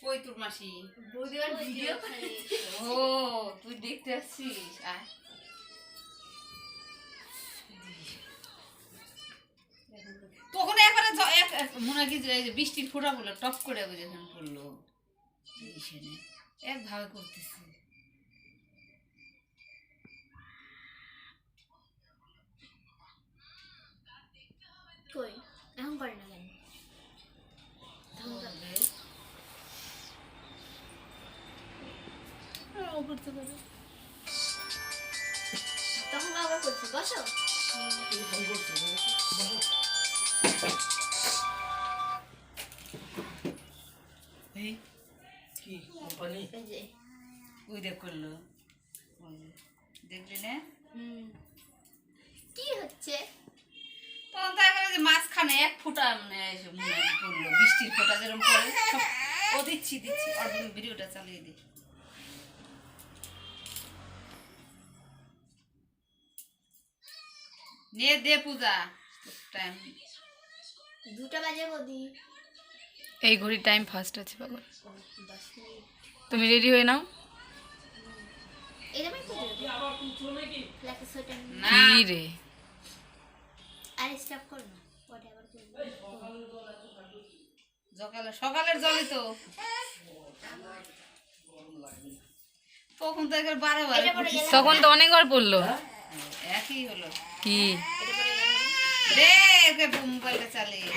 কই তোর মাসি? বৌদিবার ভিডিও ও তুই দেখতে আসছিস? আয়। তখন একবারে জ- এক এক- মনে কি যে এই যে বৃষ্টির ফোটা পড়ল টপ করে যখন পড়ল এক একভাবে করতেছে কই এখন করে না কেন তখন তো- করবে। ও করতে পারে। তখন আবার করছে বসো এই কি কোম্পানি? যে। ওই দেখ করল। দেখলি না? হুম। কি হচ্ছে? তখন তো একেবারে মাঝখানে এক ফোঁটা মানে পড়ল। বৃষ্টির ফোঁটা যেরকম পড়ে ও দিচ্ছি দিচ্ছি। ভিডিওটা চালিয়ে দিই নে দে পূজা। টাইম দুটা বাজে বৌদি। এই ঘড়ির টাইম ফার্স্ট আছে বাবা। তুমি রেডি হয়ে নাও। কি রে? আর স্টপ করো না। পরে আবার সকালে সকালের জলই তো। তখন তো একবার বারে বারে তখন তো অনেকবার পড়ল। কি হলো। কি? রে ওকে বুম মোবাইলটা চালিয়ে।